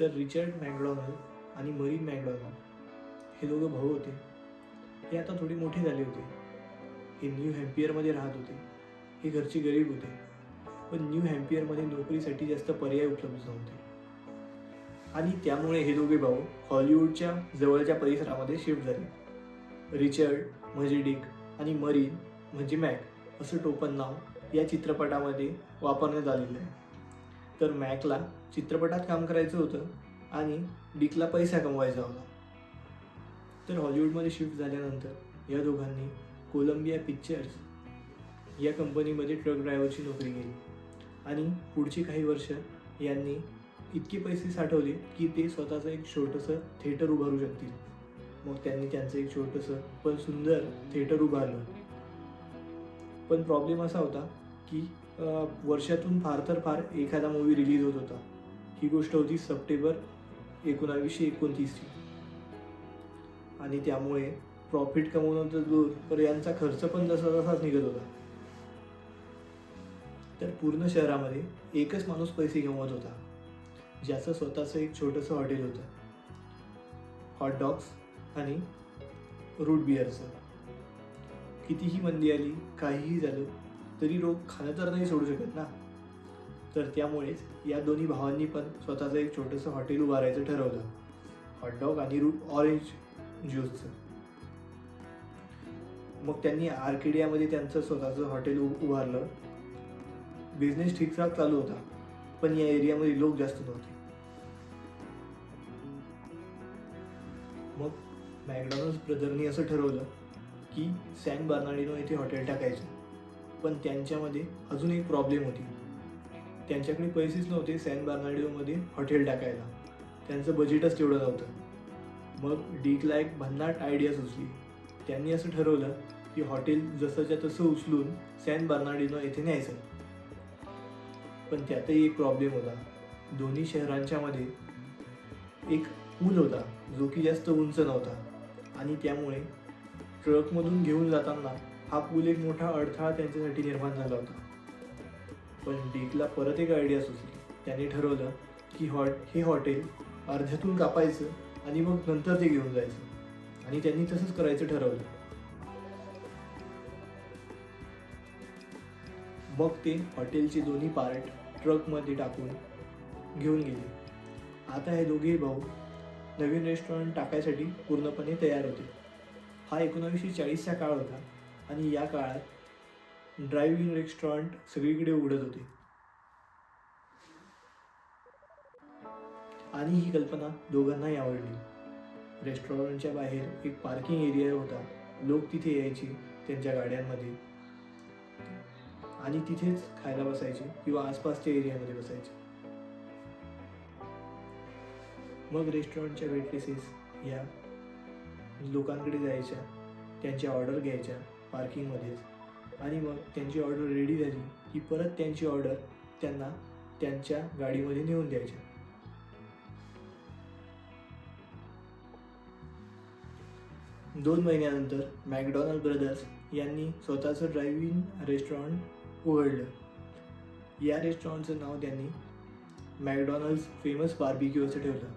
तर Richard McDonald आणि Maurice McDonald हे दोघं भाऊ होते. हे आता थोडे मोठे झाले होते. हे न्यू हॅम्पियरमध्ये राहत होते. हे घरचे गरीब होते. पण न्यू हॅम्पियरमध्ये नोकरीसाठी जास्त पर्याय उपलब्ध नव्हते. आणि त्यामुळे हे दोघे भाऊ हॉलिवूडच्या जवळच्या परिसरामध्ये शिफ्ट झाले. रिचर्ड म्हणजे डिक आणि मरीन म्हणजे मॅक असं टोपण नाव या चित्रपटामध्ये वापरण्यात आलेलं आहे. तर मॅकला चित्रपटात काम करायचं होतं आणि डिकला पैसा कमवायचा होता. तर हॉलिवूडमध्ये शिफ्ट झाल्यानंतर या दोघांनी कोलंबिया पिक्चर्स या कंपनीमध्ये ट्रक ड्रायव्हरची नोकरी केली. आणि पुढची काही वर्ष यांनी इतके पैसे साठवले की ते स्वतःचं एक छोटंसं थिएटर उभारू शकतील. मग त्यांनी त्यांचं एक छोटंसं पण सुंदर थिएटर उभारलं. पण प्रॉब्लेम असा होता की वर्षातून फार तर फार एखादा मूवी रिलीज होत होता. ही गोष्ट होती सप्टेंबर एकोणावीसशे एकोणतीसची आणि त्यामुळे प्रॉफिट कमवणं तर दूर तर यांचा खर्च पण जसा तसाच निघत होता. तर पूर्ण शहरामध्ये एकच माणूस पैसे कमवत होता ज्याचं स्वतःचं एक छोटंसं हॉटेल होतं. हॉट डॉग्स आणि रूट बिअरचं कितीही मंदी आली काहीही झालं तरी रोग खाणं तर नाही सोडू शकत ना. तर त्यामुळेच या दोन्ही भावांनी पण स्वतःचं एक छोटंसं हॉटेल उभारायचं ठरवलं. हॉटडॉग आणि रूट ऑरेंज ज्यूसचं मग त्यांनी आर्किडियामध्ये त्यांचं स्वतःचं हॉटेल उभारलं. बिझनेस ठीकठाक चालू होता पण या एरियामध्ये लोक जास्त नव्हते. मग मॅकडॉनल्ड्स ब्रदरनी असं ठरवलं की सॅन बर्नाडिनो येथे हॉटेल टाकायचं. पण त्यांच्यामध्ये अजून एक प्रॉब्लेम होती. त्यांच्याकडे पैसेच नव्हते सॅन बर्नाडिओमध्ये हॉटेल टाकायला. त्यांचं बजेटच तेवढं नव्हतं. मग डीकला एक भन्नाट आयडिया सुचली. त्यांनी असं ठरवलं की हॉटेल जसंच्या तसं उचलून सॅन बर्नाडिनो येथे न्यायचं. पण त्यातही एक प्रॉब्लेम होता. दोन्ही शहरांच्या मध्ये एक पूल होता जो की जास्त उंच नव्हता. आणि त्यामुळे ट्रकमधून घेऊन जाताना हा पूल एक मोठा अडथळा त्यांच्यासाठी निर्माण झाला होता. पण डिकला परत एक आयडिया सुचली त्याने ठरवलं की हॉट हे हॉटेल अर्ध्यातून कापायचं आणि मग नंतर ते घेऊन जायचं. आणि त्यांनी तसंच करायचं ठरवलं. मग ते हॉटेलचे दोन्ही पार्ट ट्रकमध्ये टाकून घेऊन गेले. आता हे दोघेही भाऊ नवीन रेस्टॉरंट टाकायसाठी पूर्णपणे तयार होते. हा एकोणावीसशे चाळीसचा काळ होता आणि या काळात ड्राईव्ह इन रेस्टॉरंट सगळीकडे उघडत होते. आणि ही कल्पना दोघांनाही आवडली. रेस्टॉरंटच्या बाहेर एक पार्किंग एरिया होता. लोक तिथे यायचे त्यांच्या गाड्यांमध्ये. आणि तिथेच खायला बसायचे किंवा आसपासच्या एरियामध्ये बसायचे. मग रेस्टॉरंटच्या वेटलेसेस या लोकांकडे जायच्या. त्यांच्या ऑर्डर घ्यायच्या पार्किंगमध्येच. आणि मग त्यांची ऑर्डर रेडी झाली की परत त्यांची ऑर्डर त्यांना त्यांच्या गाडीमध्ये नेऊन द्यायच्या. दोन महिन्यानंतर मॅकडॉनल्ड ब्रदर्स यांनी स्वतःचं ड्राईव्ह इन रेस्टॉरंट उघडलं. या रेस्टॉरंटचं नाव त्यांनी मॅकडॉनल्ड्स फेमस बार्बिक्यू असं ठेवलं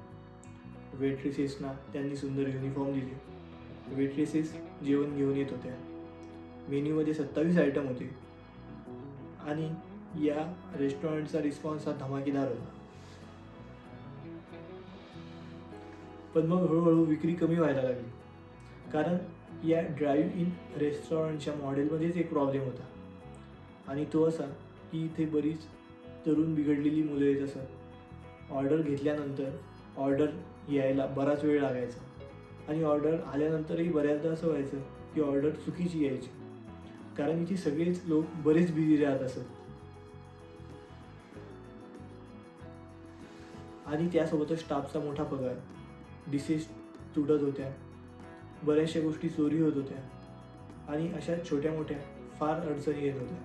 वेट्रेसेसना त्यांनी सुंदर युनिफॉर्म दिले. वेट्रेसेस जेवण घेऊन येत होत्या. मेन्यूमध्ये सत्तावीस आयटम होते. आणि या रेस्टॉरंटचा रिस्पॉन्स हा धमाकेदार होता. पण मग हळूहळू विक्री कमी व्हायला लागली. कारण या ड्राईव्ह इन रेस्टॉरंटच्या मॉडेलमध्येच एक प्रॉब्लेम होता. आणि तो असा की इथे बरीच तरुण बिघडलेली मुलं येत असत ऑर्डर घेतल्यानंतर ऑर्डर यायला बराच वेळ लागायचा. आणि ऑर्डर आल्यानंतरही बऱ्याचदा असं व्हायचं की ऑर्डर चुकीची यायची. कारण इथे सगळेच लोक बरेच बिझी राहत असत. आणि त्यासोबतच स्टाफचा मोठा पगार. डिसेस तुटत होत्या. बऱ्याचशा गोष्टी चोरी होत होत्या. आणि अशा छोट्या मोठ्या फार अडचणी येत होत्या.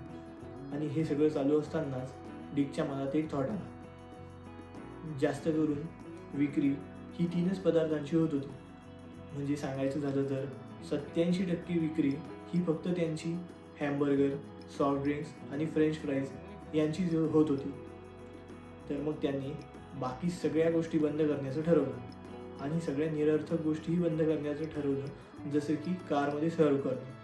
आणि हे सगळं चालू असतानाच डिकच्या मनात एक थॉट आला. जास्त करून विक्री ही तीनच पदार्थांची होत होती. म्हणजे सांगायचं झालं तर सत्याऐंशी टक्के विक्री ही फक्त त्यांची हॅमबर्गर सॉफ्ट ड्रिंक्स आणि फ्रेंच फ्राईज यांची होत होती. तर मग त्यांनी बाकी सगळ्या गोष्टी बंद करण्याचं ठरवलं. आणि सगळ्या निरर्थक गोष्टीही बंद करण्याचं ठरवलं जसं की कारमध्ये सर्व करणं.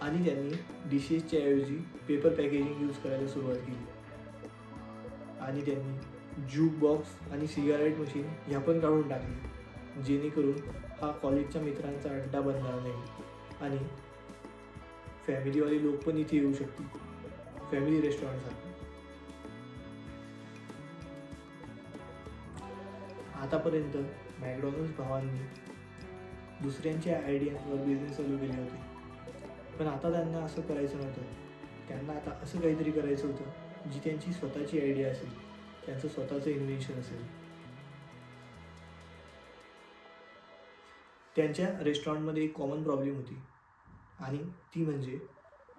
आणि त्यांनी डिशेसच्या ऐवजी पेपर पॅकेजिंग यूज करायला सुरुवात केली. आणि त्यांनी ज्यूक बॉक्स आणि सिगारेट मशीन ह्या पण काढून टाकली. जेणेकरून हा कॉलेजच्या मित्रांचा अड्डा बनणार नाही आणि फॅमिलीवाले लोक पण इथे येऊ शकतील. फॅमिली रेस्टॉरंटसारखं आतापर्यंत मॅकडॉनल्ड्स भावांनी दुसऱ्यांच्या आयडियांवर बिझनेस चालू केले होते. पण आता त्यांना असं करायचं नव्हतं. त्यांना आता असं काहीतरी करायचं होतं जी त्यांची स्वतःची आयडिया असेल त्यांचं स्वतःचं इन्व्हेन्शन असेल. त्यांच्या रेस्टॉरंटमध्ये एक कॉमन प्रॉब्लेम होती. आणि ती म्हणजे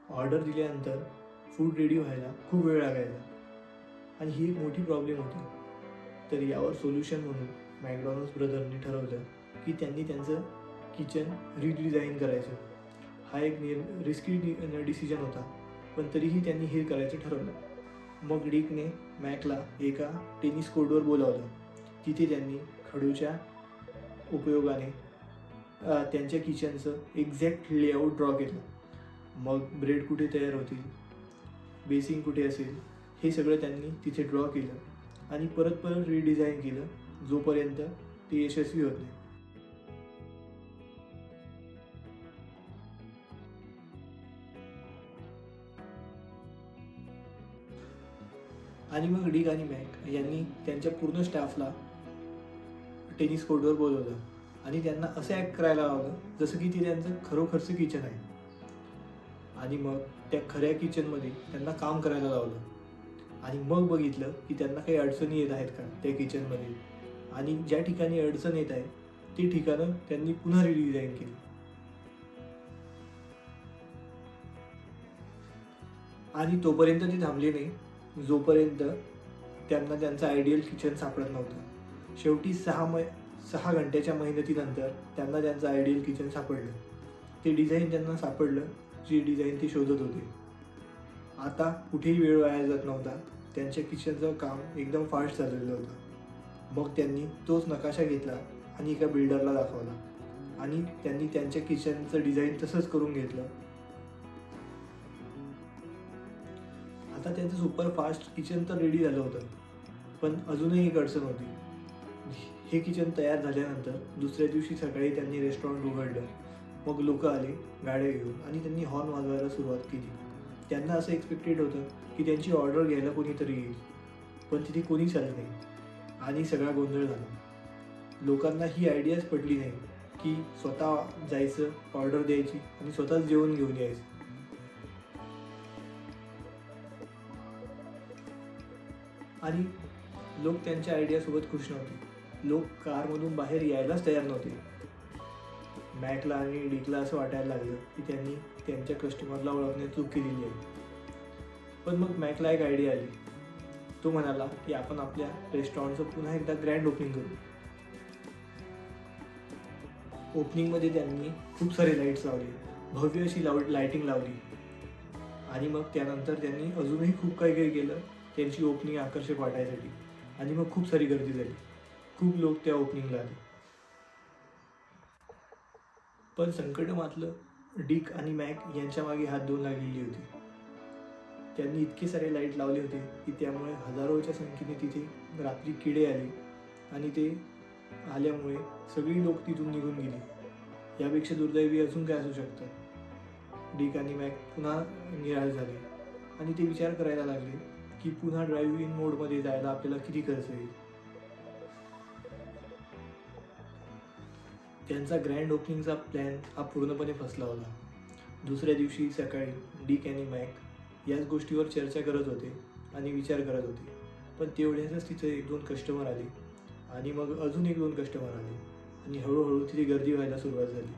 ऑर्डर दिल्यानंतर फूड रेडी व्हायला खूप वेळ लागायचा. आणि ही एक मोठी प्रॉब्लेम होती. तर यावर सोल्युशन म्हणून मॅकडॉनल्ड्स ब्रदरने ठरवलं की त्यांनी त्यांचं किचन रिडिझाईन करायचं. हा एक निर रिस्की डिसिजन होता. पण तरीही त्यांनी हे करायचं ठरवलं. मग डिकने मॅकला एका टेनिस कोर्टवर बोलावलं. तिथे त्यांनी खडूच्या उपयोगाने त्यांच्या किचनचं एक्झॅक्ट लेआउट ड्रॉ केलं. मग ब्रेड कुठे तयार होतील? बेसिंग कुठे असेल? हे सगळं त्यांनी तिथे ड्रॉ केलं. आणि परत परत रिडिझाईन केलं. जोपर्यंत ते यशस्वी होत नाही. आणि मग डिग आणि मॅक यांनी त्यांच्या पूर्ण स्टाफला टेनिस कोर्टवर बोलवलं. आणि त्यांना असं ॲक्ट करायला लावलं जसं की ते त्यांचं खरोखरचं किचन आहे. आणि मग त्या खऱ्या किचनमध्ये त्यांना काम करायला लावलं. आणि मग बघितलं की त्यांना काही अडचणी येत आहेत का त्या किचनमध्ये आणि ज्या ठिकाणी अडचण येत आहे ती ठिकाणं त्यांनी पुन्हा रिडिझाईन केली. आणि तोपर्यंत ते थांबले नाही. जोपर्यंत त्यांना त्यांचं आयडियल किचन सापडत नव्हतं. शेवटी सहा मै सहा घंट्याच्या मेहनतीनंतर त्यांना त्यांचं आयडियल किचन सापडलं. ते डिझाईन त्यांना सापडलं जी डिझाईन ते शोधत होते. आता कुठेही वेळ वाया जात नव्हता. त्यांच्या किचनचं काम एकदम फास्ट चाललेलं होतं. मग त्यांनी तोच नकाशा घेतला आणि एका बिल्डरला दाखवला. आणि त्यांनी त्यांच्या किचनचं डिझाईन तसंच करून घेतलं. आता त्यांचं सुपर फास्ट किचन तर रेडी झालं होतं. पण अजूनही एक अडचण होती. हे किचन तयार झाल्यानंतर दुसऱ्या दिवशी सकाळी त्यांनी रेस्टॉरंट उघडलं. मग लोक आले गाड्या घेऊन आणि त्यांनी हॉर्न वाजवायला सुरुवात केली. त्यांना असं एक्सपेक्टेड होतं की त्यांची ऑर्डर घ्यायला कोणीतरी येईल. पण तिथे कोणीच आलं नाही. आणि सगळा गोंधळ झाला. लोकांना ही आयडियाच पडली नाही की स्वतः जायचं ऑर्डर द्यायची आणि स्वतःच जेवण घेऊन यायचं. आणि लोक त्यांच्या आयडियासोबत खुश नव्हते. लोक कारमधून बाहेर यायलाच तयार नव्हते. मॅकला आणि डिकला असं वाटायला लागलं की त्यांनी त्यांच्या कस्टमरला ओळखण्यात चूक केलेली आहे. पण मग मॅकला एक आयडिया आली. तो म्हणाला की आपण आपल्या रेस्टॉरंटचं पुन्हा एकदा ग्रँड ओपनिंग करू. ओपनिंगमध्ये त्यांनी खूप सारे लाईट्स लावले. भव्य अशी लाव लाईटिंग लावली. आणि मग त्यानंतर त्यांनी अजूनही खूप काही काही केलं त्यांची ओपनिंग आकर्षक वाटायसाठी. आणि मग खूप सारी गर्दी झाली. खूप लोक त्या ओपनिंगला आले. पण संकट मातलं डिक आणि मॅक यांच्या मागे हात धुवून लागलेली होती. त्यांनी इतके सारे लाइट लावले होते की त्यामुळे हजारोच्या संख्येने तिथे रात्री किडे आले आणि ते आल्यामुळे सगळी लोक तिथून निघून गेली. यापेक्षा दुर्दैवी अजून काय असू शकतं? डिक आणि मॅक पुन्हा निराश झाले आणि ते विचार करायला लागले की पुन्हा ड्राईव्ह इन मोडमध्ये जायला आपल्याला किती खर्च येईल? त्यांचा ग्रँड ओपनिंगचा प्लॅन हा पूर्णपणे फसला होता. दुसऱ्या दिवशी सकाळी डिक आणि मॅक याच गोष्टीवर चर्चा करत होते आणि विचार करत होते. पण तेवढ्यातच तिथे एक दोन कस्टमर आले आणि मग अजून एक दोन कस्टमर आले आणि हळूहळू तिथे गर्दी व्हायला सुरुवात झाली.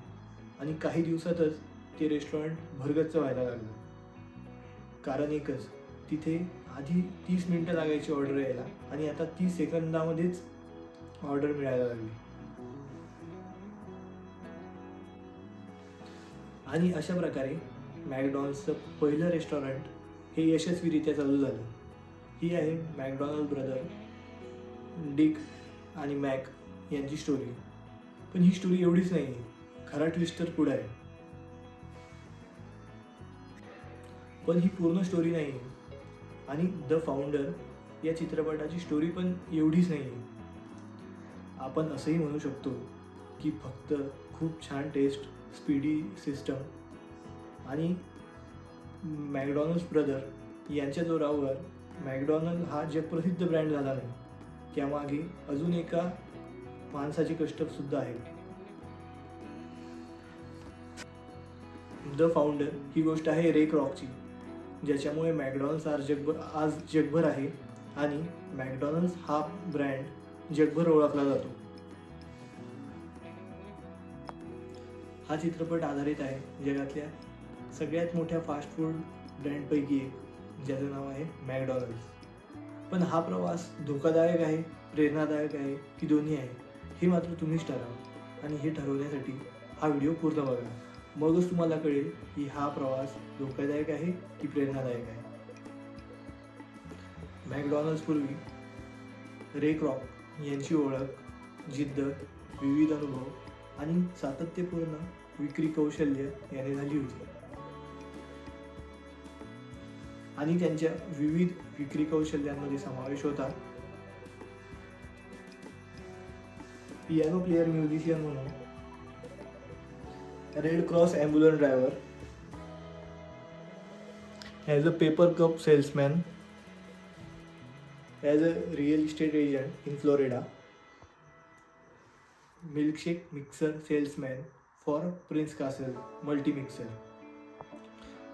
आणि काही दिवसातच ते रेस्टॉरंट भरगच्च व्हायला लागलं. कारण एकच तिथे आधी तीस मिनटं लागायची ऑर्डर यायला आणि आता तीस सेकंदामध्येच ऑर्डर मिळायला लागली. आणि अशा प्रकारे मॅकडॉनल्ड्सचं पहिलं रेस्टॉरंट हे यशस्वीरित्या चालू झालं. ही आहे मॅकडॉनल्ड ब्रदर डिक आणि मॅक यांची स्टोरी पण ही स्टोरी एवढीच नाही आहे खरा ट्विस्ट तर पुढे आहे. पण ही पूर्ण स्टोरी नाही आहे आणि द फाउंडर या चित्रपटाची स्टोरी पण एवढीच नाही. आहे आपण असंही म्हणू शकतो की फक्त खूप छान टेस्ट स्पीडी सिस्टम आणि मॅकडॉनल्ड्स ब्रदर यांच्या जोरावर मॅकडॉनल्ड हा जगप्रसिद्ध ब्रँड झाला नाही त्यामागे अजून एका माणसाचे कष्टसुद्धा आहे द फाउंडर ही गोष्ट आहे रेक रॉकची ज्याच्यामुळे मॅकडॉनल्ड्स आज जगभर आज जगभर आहे आणि मॅकडॉनल्ड्स हा ब्रँड जगभर ओळखला जातो. हा चित्रपट आधारित आहे. जगातल्या सगळ्यात मोठ्या फास्ट फूड ब्रँडपैकी एक ज्याचं नाव आहे मॅकडॉनल्ड्स पण हा प्रवास धोकादायक आहे प्रेरणादायक आहे की दोन्ही आहे हे मात्र तुम्हीच ठरा आणि हे ठरवण्यासाठी हा व्हिडिओ पूर्ण बघा. मगच तुम्हाला कळेल की हा प्रवास धोकादायक आहे की प्रेरणादायक आहे. मॅकडॉनल्ड्सपूर्वी रे क्रॉक यांची ओळख जिद्द विविध अनुभव आणि सातत्यपूर्ण विक्री कौशल्य याने झाली होती आणि त्यांच्या विविध विक्री कौशल्यांमध्ये समावेश होता. पियानो प्लेअर म्युझिशियन म्हणून Red Cross ambulance driver as a paper cup salesman as a real estate agent in Florida milkshake mixer salesman for Prince Castle multi mixer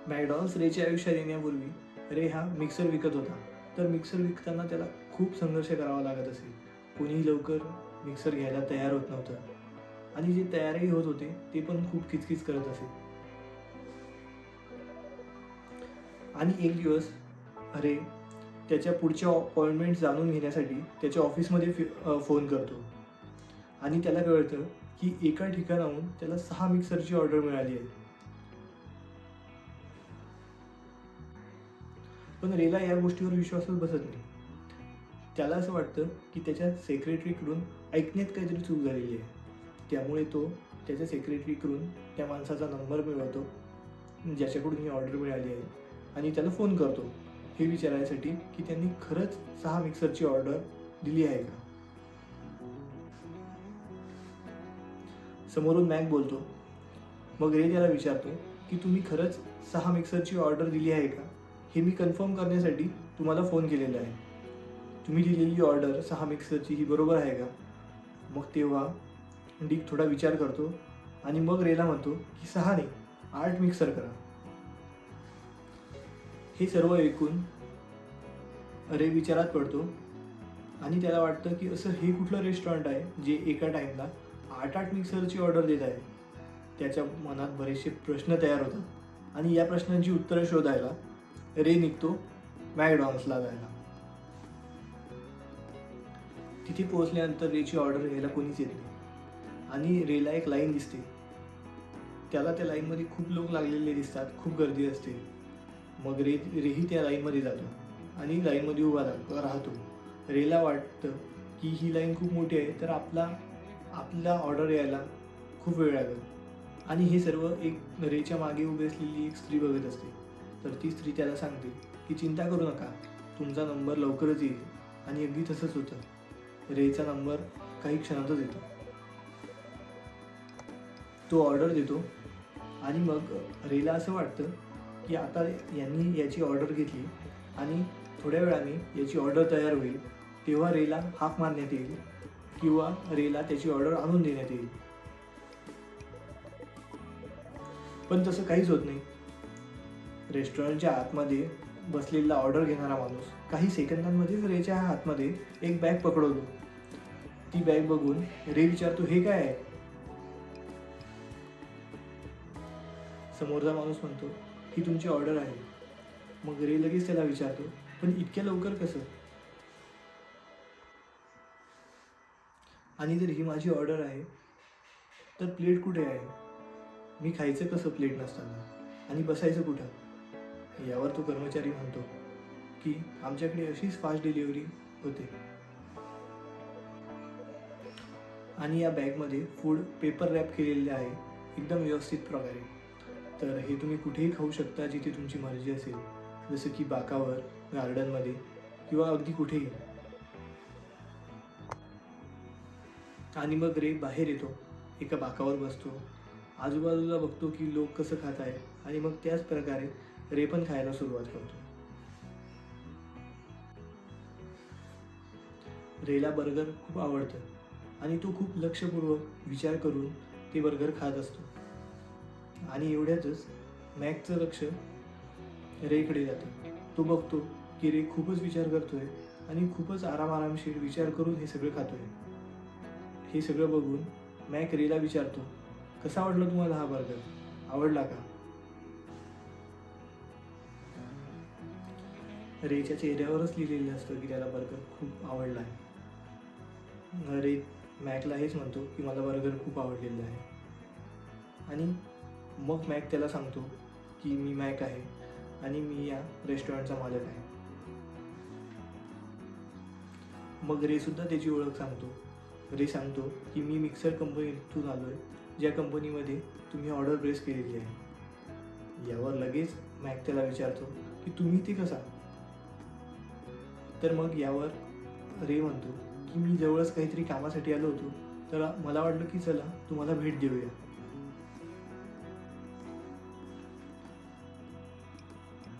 McDonald's रेच्या आयुष्यात येण्यापूर्वी रे हा मिक्सर विकत होता. तर मिक्सर विकताना त्याला खूप संघर्ष करावा लागत असे. कोणीही लवकर मिक्सर घ्यायला तयार होत नव्हतं. आणि जे तयारही होत होते ते पण खूप किचकिच करत असे. आणि एक दिवस अरे त्याच्या पुढच्या अपॉइंटमेंट जाणून घेण्यासाठी त्याच्या ऑफिसमध्ये फि फोन करतो. आणि त्याला कळतं की एका ठिकाणाहून त्याला सहा मिक्सरची ऑर्डर मिळाली आहे. पण रेला या गोष्टीवर विश्वासच बसत नाही. त्याला असं वाटतं की त्याच्या सेक्रेटरीकडून ऐकण्यात काहीतरी चूक झालेली आहे. त्यामुळे तो त्याच्या सेक्रेटरीकडून त्या माणसाचा नंबर मिळवतो ज्याच्याकडून ही ऑर्डर मिळाली आहे आणि त्याला फोन करतो. हे विचारायसाठी की त्यांनी खरंच सहा मिक्सरची ऑर्डर दिली आहे का? समोरून मॅक बोलतो. मग रे त्याला विचारतो की तुम्ही खरंच सहा मिक्सरची ऑर्डर दिली आहे का? हे मी कन्फर्म करण्यासाठी तुम्हाला फोन केलेला आहे. तुम्ही दिलेली ऑर्डर सहा मिक्सरची ही बरोबर आहे का? मग तेव्हा डिक थोडा विचार करतो आणि मग रेला म्हणतो की सहा नाही आठ मिक्सर करा. हे सर्व ऐकून रे विचारात पडतो आणि त्याला वाटतं की असं हे कुठलं रेस्टॉरंट आहे जे एका टाईमला आठ आठ मिक्सरची ऑर्डर देत आहे. त्याच्या मनात बरेचसे प्रश्न तयार होतात. आणि या प्रश्नांची उत्तरं शोधायला रे निघतो मॅकडॉनल्ड्सला जायला तिथे पोहोचल्यानंतर रेची ऑर्डर घ्यायला कोणीच येत नाही. आणि रेला एक लाईन दिसते. त्याला त्या लाईनमध्ये खूप लोक लागलेले दिसतात खूप गर्दी असते. मग रे रेही त्या लाईनमध्ये जातो आणि लाईनमध्ये उभा राहतो. रेला वाटतं की ही लाईन खूप मोठी आहे तर आपला आपला ऑर्डर यायला खूप वेळ लागेल. आणि हे सर्व एक रेच्या मागे उभी असलेली एक स्त्री बघत असते. तर ती स्त्री त्याला सांगते की चिंता करू नका. तुमचा नंबर लवकरच येईल. आणि अगदी तसंच होतं. रेचा नंबर काही क्षणातच येतो. तो ऑर्डर देतो. आणि मग रेला असं वाटतं की आता यांनी याची ऑर्डर घेतली आणि थोड्या वेळाने याची ऑर्डर तयार होईल. तेव्हा रेला हाक मारण्यात येईल. किंवा रेला त्याची ऑर्डर आणून देण्यात येईल. पण तसं काहीच होत नाही. रेस्टॉरंटच्या आतमध्ये बसलेला ऑर्डर घेणारा माणूस काही सेकंदांमध्येच रेच्या हातमध्ये एक बॅग पकडवतो ती बॅग बघून रे विचारतो हे काय आहे? समोरचा माणूस म्हणतो ही तुमची ऑर्डर आहे. मग रे लगेच त्याला विचारतो पण इतक्या लवकर कसं? आणि जर ही माझी ऑर्डर आहे तर प्लेट कुठे आहे? मी खायचं कसं प्लेट नसताना? आणि बसायचं कुठं? यावर तो कर्मचारी म्हणतो की आमच्याकडे अशीच फास्ट डिलिव्हरी होते. आणि या बॅगमध्ये फूड पेपर रॅप केलेले आहे एकदम व्यवस्थित प्रकारे. तर हे तुम्ही कुठेही खाऊ शकता जिथे तुमची मर्जी असेल. जसं की बाकावर गार्डनमध्ये किंवा अगदी कुठेही. आणि मग रे बाहेर येतो. एका बाकावर बसतो. आजूबाजूला बघतो की लोक कसं खात आहे आणि मग त्याच प्रकारे रे पण खायला सुरुवात करतो. रेला बर्गर खूप आवडतं. आणि तो खूप लक्षपूर्वक विचार करून ते बर्गर खात असतो. आणि एवढ्यातच मॅकचं लक्ष रेकडे जातं. तो बघतो की रे खूपच विचार करतोय आणि खूपच आराम आरामशीर विचार करून हे सगळं खातोय. हे सगळं बघून मॅक रेला विचारतो कसा आवडला तुम्हाला हा बर्गर आवडला का? रेच्या चेहऱ्यावरच लिहिलेलं असतं की त्याला बर्गर खूप आवडला आहे. रे मॅकला हेच म्हणतो की मला बर्गर खूप आवडलेलं आहे. आणि मग मॅक त्याला सांगतो की मी मॅक आहे आणि मी या रेस्टॉरंटचा मालक आहे. मग रेसुद्धा त्याची ओळख सांगतो रे सांगतो की मी मिक्सर कंपनीतून आलो आहे ज्या कंपनीमध्ये तुम्ही ऑर्डर प्लेस केलेली आहे. यावर लगेच मॅक त्याला विचारतो की तुम्ही ते कसा? तर मग यावर रे म्हणतो की मी जवळच काहीतरी कामासाठी आलो होतो तर मला वाटलं की चला तुम्हाला भेट देऊया.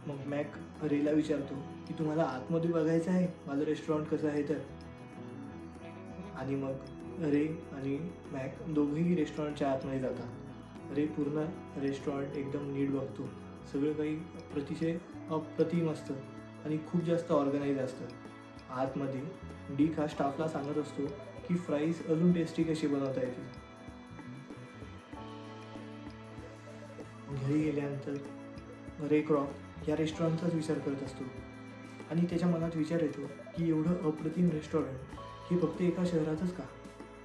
मग मॅक रेला विचारतो की तुम्हाला आतमध्ये बघायचं आहे? माझं रेस्टॉरंट कसं आहे तर? आणि मग रे आणि मॅक दोघेही रेस्टॉरंटच्या आतमध्ये जातात. रे पूर्ण रेस्टॉरंट एकदम नीट बघतो. सगळं काही प्रतिशय अप्रतिम असतं आणि खूप जास्त ऑर्गनाईज असतं. आतमध्ये डीक हा स्टाफला सांगत असतो की फ्राईज अजून टेस्टी कशी बनवता येतील घरी गेल्यानंतर रे क्रॉक या रेस्टॉरंटचाच विचार करत असतो आणि त्याच्या मनात विचार येतो की एवढं अप्रतिम रेस्टॉरंट हे फक्त एका शहरातच का?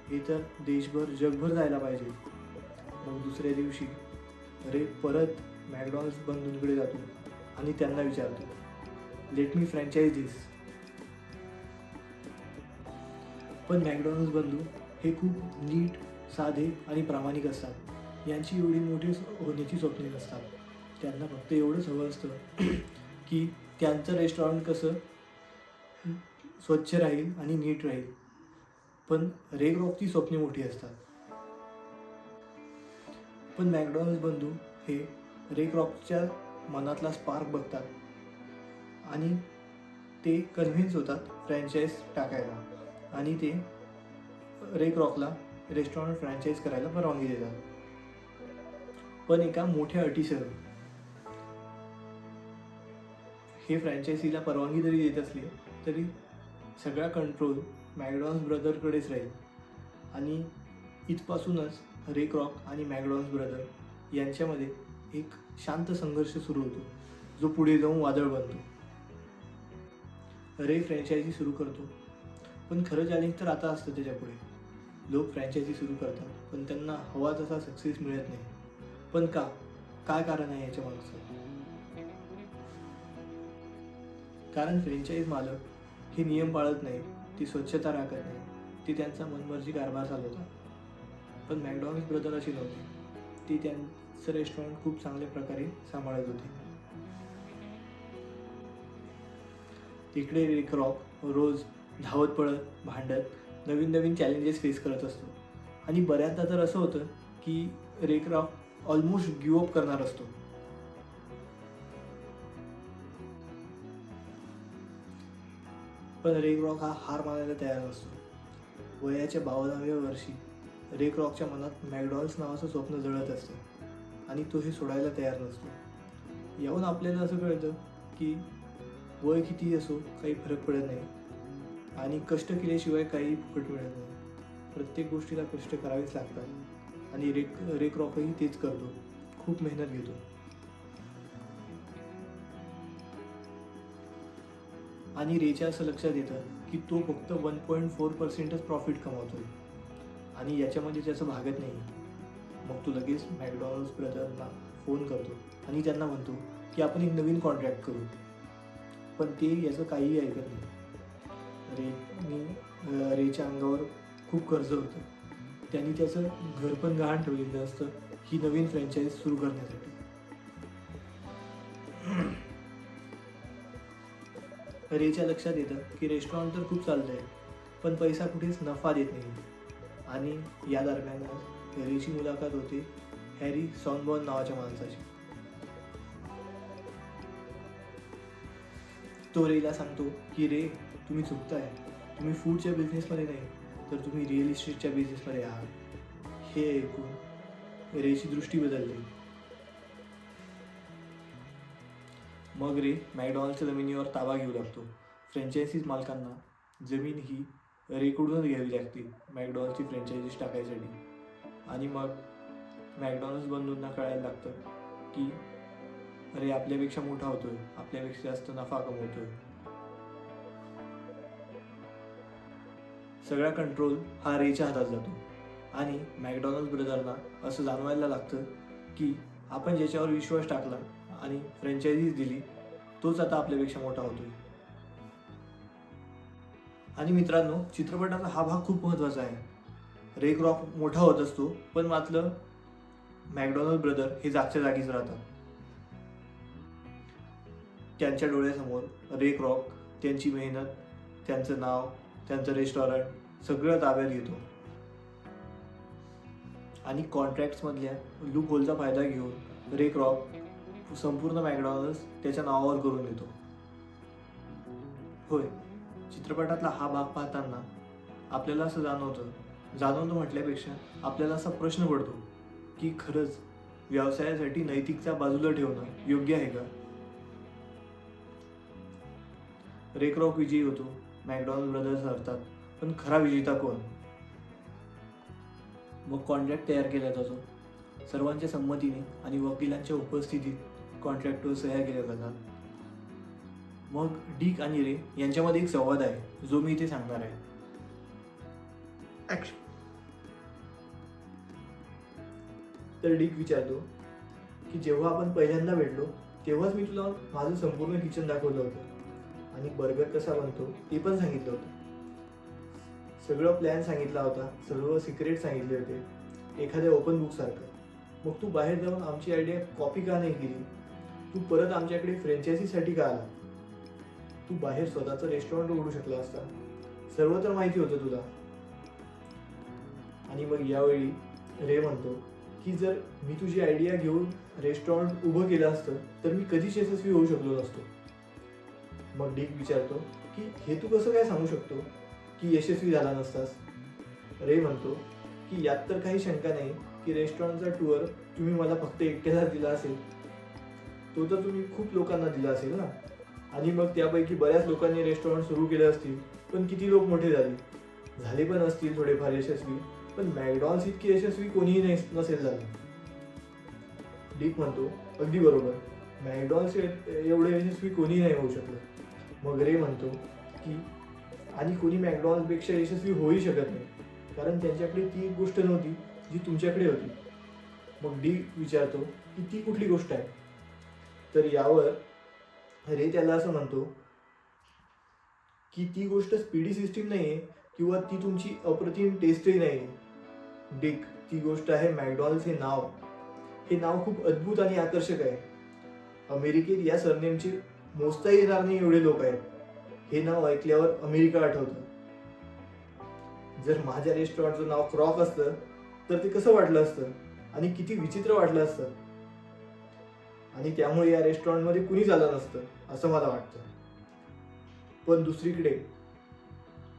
हे तर देशभर जगभर जायला पाहिजे. मग दुसऱ्या दिवशी अरे परत मॅकडॉनल्ड्स बंधूंकडे जातो आणि त्यांना विचारतो. लेट मी फ्रँचाईज दिस पण मॅकडॉनल्ड्स बंधू हे खूप नीट साधे आणि प्रामाणिक असतात. यांची एवढी मोठी होण्याची स्वप्ने नसतात. त्यांना फक्त एवढंच हवं असतं की त्यांचं रेस्टॉरंट कसं स्वच्छ राहील आणि नीट राहील. पण रेग रॉकची स्वप्ने मोठी असतात. पण मॅकडॉनल्ड बंधू हे रेग रॉकच्या मनातला स्पार्क बघतात आणि ते कन्व्हिन्स होतात फ्रँचाईज टाकायला आणि ते रेगरॉकला रेस्टॉरंट फ्रँचाईज करायला परवानगी देतात. पण एका मोठ्या अटीसह हे फ्रँचायझीला परवानगी जरी देत असली तरी सगळा कंट्रोल मॅकडॉन्स ब्रदरकडेच राहील. आणि इथपासूनच रेक रॉक आणि मॅकडॉन्स ब्रदर यांच्यामध्ये एक शांत संघर्ष सुरू होतो जो पुढे जाऊन वादळ बनतो. रे फ्रँचायझी सुरू करतो. पण खरं चॅलेंज तर आता असतं त्याच्यापुढे. लोक फ्रँचायझी सुरू करतात पण त्यांना हवा तसा सक्सेस मिळत नाही. पण का? काय कारण आहे याच्या मागचं? कारण फ्रँचाईज मालक हे नियम पाळत नाही ती स्वच्छता राखत नाही. ते त्यांचा मनमर्जी कारभार चालवतात पण मॅकडॉनल्ड्स ब्रदर अशी नव्हती. ती त्यांचं रेस्टॉरंट खूप चांगल्या प्रकारे सांभाळत होते. तिकडे रिक रॉक रोज धावत पळत भांडत नवीन नवीन चॅलेंजेस फेस करत असतो. आणि बऱ्याचदा तर असं होतं की Ray Kroc almost give up करणार असतो. पण रेक रॉक हा हार मानायला तयार असतो वयाच्या बावदाव्या वर्षी रेक रॉकच्या मनात मॅकडॉल्स नावाचं स्वप्न जळत असतं आणि तो हे सोडायला तयार नसतो. याहून आपल्याला असं कळतं की वय किती असो काही फरक पडत नाही आणि कष्ट केल्याशिवाय काही फुकट मिळत नाही. प्रत्येक गोष्टीला कष्ट करावेच लागतात आणि रेक रेक रॉकही तेच करतो. खूप मेहनत घेतो. आणि रेच्या असं लक्षात येतं की तो फक्त वन पॉईंट फोर पर्सेंटच प्रॉफिट कमावतो आणि याच्यामध्ये त्याचं भागत नाही. मग तो लगेच मॅकडॉनल्ड्स ब्रदरला फोन करतो आणि त्यांना म्हणतो की आपण एक नवीन कॉन्ट्रॅक्ट करू. पण ते याचं काहीही ऐकत नाही. रेने रेच्या अंगावर खूप कर्ज होतं. त्यांनी त्याचं घर पण गहाण ठेवलेलं असतं. ही नवीन फ्रँचाईज सुरू करण्यासाठी. रेच्या लक्षात येतं की रेस्टॉरंट तर खूप चाललं आहे पण पैसा कुठेच नफा देत नाही. आणि या दरम्यान रेची मुलाखत होते हॅरी सॉनबॉर्न नावाच्या माणसाची. तो रेला सांगतो की रे तुम्ही चुकताय. तुम्ही फूडच्या बिझनेसमध्ये नाही तर तुम्ही रिअल इस्टेटच्या बिझनेसमध्ये आहात. हे ऐकून रेची दृष्टी बदलली. मग रे मॅकडॉनल्डच्या जमिनीवर ताबा घेऊ लागतो. फ्रँचायझीज मालकांना. जमीन ही रेकडूनच घ्यावी लागते मॅकडॉनल्डची फ्रँचायझीज टाकायसाठी. आणि मग मॅकडॉनल्ड्स बंधूंना कळायला लागतं की अरे आपल्यापेक्षा मोठा होतोय. आपल्यापेक्षा जास्त नफा कमवतोय. सगळा कंट्रोल हा रेच्या हातात जातो. आणि मॅकडॉनल्ड ब्रदरना असं जाणवायला लागतं की आपण ज्याच्यावर विश्वास टाकला आणि फ्रँचायझीज दिली तोच आता आपल्यापेक्षा मोठा होतोय. आणि मित्रांनो चित्रपटाचा हा भाग खूप महत्त्वाचा आहे. रेक रॉक मोठा होत असतो पण मात्र मॅकडॉनल्ड ब्रदर हे जागच्या जागीच राहतात. त्यांच्या डोळ्यासमोर रेक रॉक त्यांची मेहनत त्यांचं नाव त्यांचं रेस्टॉरंट सगळं ताब्यात घेतो. आणि कॉन्ट्रॅक्ट्समधल्या लूप होलचा फायदा घेऊन रेक रॉक संपूर्ण मॅकडॉनल्ड्स त्याच्या नावावर करून देतो. होय चित्रपटातला हा भाग पाहताना आपल्याला असं जाणवतं जाणवतं म्हटल्यापेक्षा आपल्याला असा प्रश्न पडतो की खरंच व्यवसायासाठी नैतिकता बाजूला ठेवणं योग्य आहे का? रेकरॉक विजयी होतो मॅकडॉनल्ड ब्रदर्स हरतात पण खरा विजेता कोण? मग कॉन्ट्रॅक्ट तयार केला जातो. सर्वांच्या संमतीने आणि वकिलांच्या उपस्थितीत कॉन्ट्रॅक्टवर सह्या केल्या जातात. मग डीक आणि रे यांच्यामध्ये एक संवाद आहे जो मी इथे सांगणार आहे. ऍक्शन तर डीक विचारतो की जेव्हा आपण पहिल्यांदा भेटलो तेव्हाच मी तुला माझं संपूर्ण किचन दाखवलं होतं. आणि बर्गर कसा बनतो ते पण सांगितलं होतं. सगळं प्लॅन सांगितला होता सर्व सिक्रेट सांगितले होते. एखाद्या ओपन बुकसारखं मग तू बाहेर जाऊन आमची आयडिया कॉपी का नाही केली? तू परत आमच्याकडे फ्रँचायझीसाठी का आला? तू बाहेर स्वतःचं रेस्टॉरंट उघडू शकला असता. सर्व तर माहिती होतं तुला. आणि मग यावेळी रे म्हणतो की जर मी तुझी आयडिया घेऊन रेस्टॉरंट उभं केलं असतं तर मी कधीच यशस्वी होऊ शकलो नसतो. मग डीक विचारतो की हे तू कसं काय सांगू शकतो की यशस्वी झाला नसतास? रे म्हणतो की यात तर काही शंका नाही की रेस्टॉरंटचा टूर तुम्ही मला फक्त एकट्याला दिला असेल. तो तर तुम्ही खूप लोकांना दिला असेल ना. आणि मग त्यापैकी बऱ्याच लोकांनी रेस्टॉरंट सुरू केले असतील पण किती लोक मोठे झाले? झाले पण असतील थोडेफार यशस्वी पण मॅकडॉन्स इतकी यशस्वी कोणीही नाही नसेल झालं. डीक म्हणतो अगदी बरोबर. मॅकडॉन्स एवढे यशस्वी कोणीही नाही होऊ शकलं. मग रे म्हणतो की आणि कोणी मॅकडॉन्सपेक्षा यशस्वी होऊही शकत नाही. कारण त्यांच्याकडे ती एक गोष्ट नव्हती जी तुमच्याकडे होती. मग डी विचारतो की ती कुठली गोष्ट आहे? तर यावर रे त्याला असं म्हणतो की ती गोष्ट स्पीडी सिस्टीम नाही आहे किंवा ती तुमची अप्रतिम टेस्टही नाही आहे डिक ती गोष्ट आहे मॅकडॉनल्ड्स हे नाव. हे नाव खूप अद्भुत आणि आकर्षक आहे. अमेरिकेत या सरनेमचे मोजता येणार नाही एवढे लोक आहेत. हे नाव ऐकल्यावर अमेरिका आठवतं. जर माझ्या रेस्टॉरंटचं नाव क्रॉक असतं तर ते कसं वाटलं असतं? आणि किती विचित्र वाटलं असतं? आणि त्यामुळे या रेस्टॉरंटमध्ये कुणीच आलं नसतं असं मला वाटतं. पण दुसरीकडे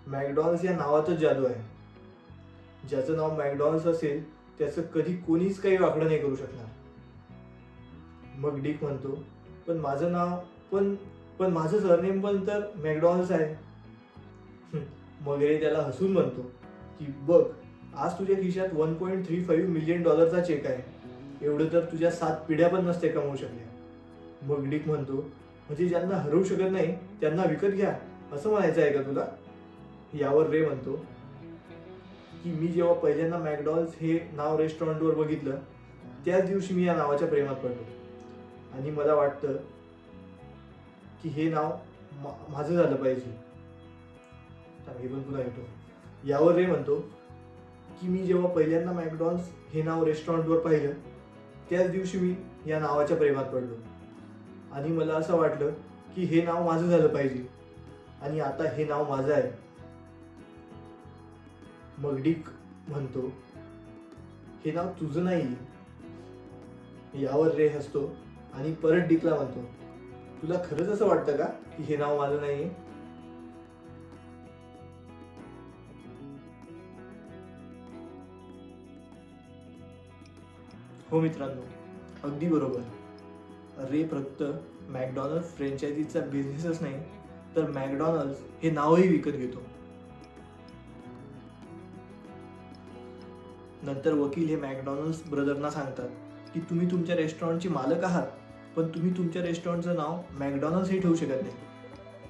मॅकडॉनल्ड्स या नावातच जादू आहे. ज्याचं नाव मॅकडॉनल्ड्स असेल त्याचं कधी कोणीच काही वाकडं नाही करू शकणार. मग डिक म्हणतो पण माझं नाव पण पण माझं सरनेम पण तर मॅकडॉनल्ड्स आहे. मग रे त्याला हसून म्हणतो की बघ आज तुझ्या खिशात one point three five million डॉलरचा चेक आहे. एवढं तर तुझ्या सात पिढ्या पण नसते कमवू शकल्या. मग डिक म्हणतो म्हणजे ज्यांना हरवू शकत नाही त्यांना विकत घ्या. असं म्हणायचं आहे का तुला? यावर रे म्हणतो की मी जेव्हा पहिल्यांदा मॅकडॉल्स हे नाव रेस्टॉरंटवर बघितलं त्याच दिवशी मी या नावाच्या प्रेमात पडलो. आणि मला वाटतं की हे नाव मा- माझं झालं पाहिजे. हे पण तुला येतो. यावर रे म्हणतो की मी जेव्हा पहिल्यांदा मॅकडॉन्स हे नाव रेस्टॉरंटवर पाहिलं त्याच दिवशी मी या नावाच्या प्रेमात पडलो. आणि मला असं वाटलं की हे नाव माझं झालं पाहिजे. आणि आता हे नाव माझं आहे. मग डिक म्हणतो हे नाव तुझं नाही यावर रे हसतो आणि परत डिकला म्हणतो तुला खरंच असं वाटतं का की हे नाव माझं नाही हो मित्रांनो अगदी बरोबर. रे फक्त मॅकडॉनल्ड फ्रँचायझीचा बिझनेसच नाही तर मॅकडॉनल्ड हे नावही विकत घेतो. नंतर वकील हे मॅकडॉनल्ड्स ब्रदरना सांगतात की तुम्ही तुमच्या रेस्टॉरंटचे मालक आहात पण तुम्ही तुमच्या रेस्टॉरंटचं नाव मॅकडॉनल्ड्स हे ठेवू शकत नाही.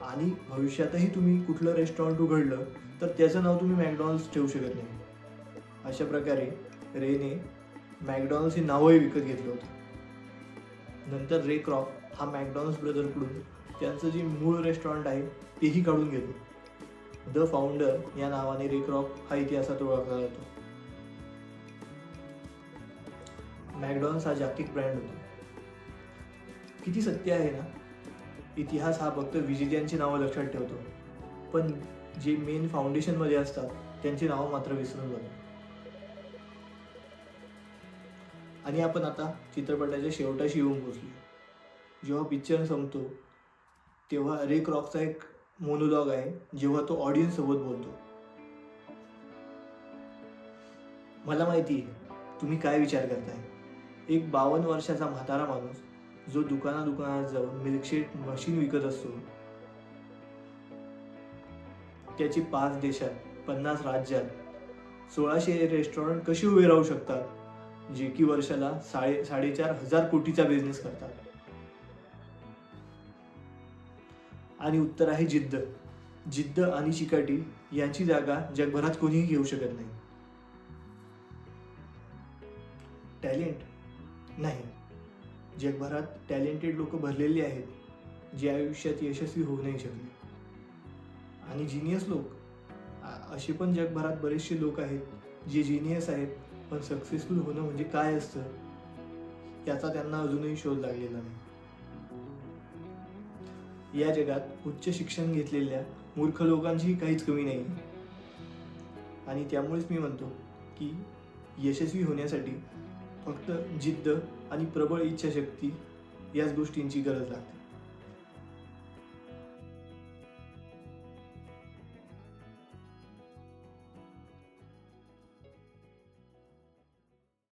आणि भविष्यातही तुम्ही कुठलं रेस्टॉरंट उघडलं तर त्याचं नाव तुम्ही मॅकडॉनल्ड्स ठेवू शकत नाही. अशा प्रकारे रेने मॅकडॉनल्ड्स हे नावही विकत घेतलं होतं. नंतर रे क्रॉप हा मॅकडॉनल्ड्स ब्रदरकडून त्यांचं जे मूळ रेस्टॉरंट आहे तेही काढून घेतो द फाउंडर या नावाने रे क्रॉप हा इतिहासात ओळखला जातो. मॅकडॉनल्ड्स हा जागतिक ब्रँड होता. किती सत्य आहे ना? इतिहास हा फक्त विजेत्यांची नावं लक्षात ठेवतो. पण जे मेन फाउंडेशनमध्ये असतात त्यांची नावं मात्र विसरून जातात आणि आपण आता चित्रपटाच्या शेवटाशी येऊन पोचलो जेव्हा पिक्चर संपतो तेव्हा रे क्रॉकचा एक मोनोलॉग आहे जेव्हा तो ऑडियन्स सोबत बोलतो. मला माहिती आहे तुम्ही काय विचार करताय? एक बावन्न वर्षाचा म्हातारा माणूस जो दुकाना दुकानात जाऊन मिल्कशेक मशीन विकत असतो. त्याची पाच देशात पन्नास राज्यात सोळाशे रेस्टॉरंट कशी उभे राहू शकतात? जे की वर्षाला साडे साडेचार हजार कोटीचा बिझनेस करतात. आणि उत्तर आहे जिद्द. जिद्द आणि चिकाटी यांची जागा जगभरात कोणीही घेऊ शकत नाही. टॅलेंट नाही. जगभरात टॅलेंटेड लोक भरलेली आहेत जे आयुष्यात यशस्वी होऊ नाही शकले. आणि जिनियस लोक असे पण जगभरात बरेचसे लोक आहेत जे जिनियस आहेत पण सक्सेसफुल होणं म्हणजे काय असतं याचा त्यांना अजूनही शोध लागलेला नाही. या जगात उच्च शिक्षण घेतलेल्या मूर्ख लोकांची काहीच कमी नाही. आणि त्यामुळेच मी म्हणतो की यशस्वी होण्यासाठी फक्त जिद्द आणि प्रबळ इच्छाशक्ती याच गोष्टींची गरज लागते.